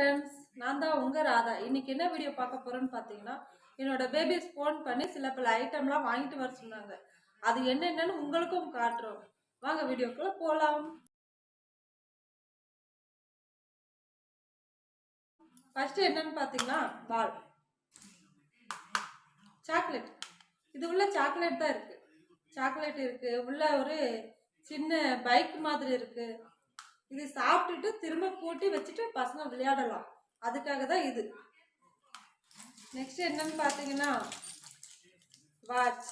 Friends நான் தான் உங்கள் ராதா. இன்னைக்கு என்ன வீடியோ பார்க்க போகிறேன்னு பார்த்தீங்கன்னா என்னோட பேபிஸ் ஃபோன் பண்ணி சில பல ஐட்டம்லாம் வாங்கிட்டு வர சொன்னாங்க. அது என்னென்னு உங்களுக்கும் காட்டுறோம். வாங்க வீடியோக்குள்ளே போகலாம் ஃபஸ்ட்டு என்னன்னு பார்த்தீங்கன்னா பால் சாக்லேட் இது உள்ள சாக்லேட் தான் இருக்கு. சாக்லேட் இருக்குது உள்ள ஒரு சின்ன பைக் மாதிரி இருக்குது இது சாப்பிட்டுட்டு திரும்ப பூட்டி வச்சுட்டு பசங்க விளையாடலாம். அதுக்காக தான் இது. நெக்ஸ்ட் என்னன்னு பார்த்தீங்கன்னா வாட்ச்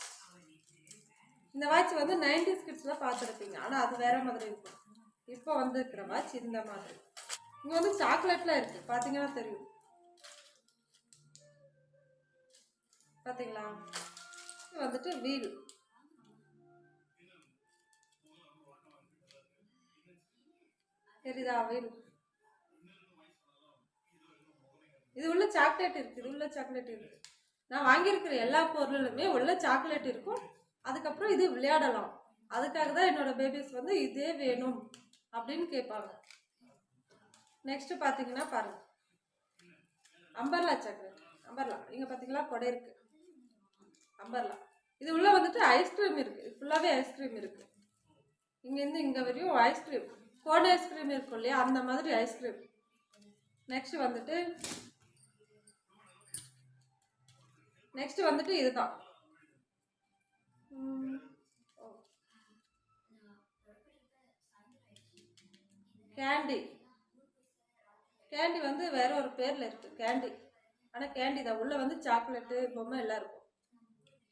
இந்த வாட்ச் வந்து நைன்டிஸ் கிட்ஸில் பார்த்துருப்பீங்க. ஆனால் அது வேற மாதிரி இருக்கும். இப்போ வந்து இருக்கிற வாட்ச் இந்த மாதிரி. இங்கே வந்து சாக்லேட்லாம் இருக்கு. பார்த்தீங்கன்னா தெரியும். பார்த்தீங்களா? வந்துட்டு வீல் தெரியுதா வீல் இது உள்ள சாக்லேட் இருக்கு இது உள்ள சாக்லேட் இருக்கு. நான் வாங்கியிருக்கிற எல்லா பொருளுமே உள்ள சாக்லேட் இருக்கும். அதுக்கப்புறம் இது விளையாடலாம். அதுக்காக தான் என்னோட பேபிஸ் வந்து இதே வேணும் அப்படின்னு கேட்பாங்க. நெக்ஸ்ட் பார்த்தீங்கன்னா பாருங்க. அம்பர்லா சாக்லேட் அம்பர்லா இங்க பார்த்தீங்களா? கொடை இருக்கு. அம்பர்லா இது உள்ள வந்துட்டு ஐஸ்கிரீம் இருக்கு. ஃபுல்லாகவே ஐஸ்கிரீம் இருக்கு. இங்கேருந்து இங்கே வரையும் ஐஸ்கிரீம் கோன் ஐஸ்கிரீம் இருக்கும் இல்லையா? அந்த மாதிரி ஐஸ்கிரீம். நெக்ஸ்ட் வந்துட்டு நெக்ஸ்ட் வந்துட்டு இதுதான். கேண்டி கேண்டி வந்து வேற ஒரு பேர்ல இருக்கு. கேண்டி ஆனா கேண்டி தான். உள்ள வந்து சாக்லேட்டு பொம்மை எல்லாம் இருக்கும்.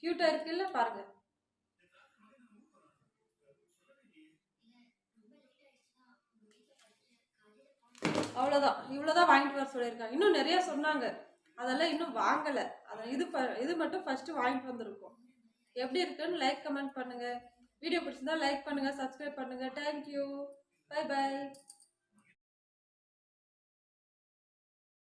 கியூட்டா இருக்குல்ல பாருங்க. அவ்வளோதான் இவ்வளோதான் வாங்கிட்டு வர சொல்லியிருக்காங்க. இன்னும் நிறைய சொன்னாங்க. அதெல்லாம் இன்னும் வாங்கலை. அதை இது ப- இது மட்டும் ஃபர்ஸ்ட் வாங்கிட்டு வந்திருக்கோம். எப்படி இருக்குன்னு லைக் கமெண்ட் பண்ணுங்க. வீடியோ பிடிச்சிருந்தா லைக் பண்ணுங்க சப்ஸ்கிரைப் பண்ணுங்க. Thank you bye bye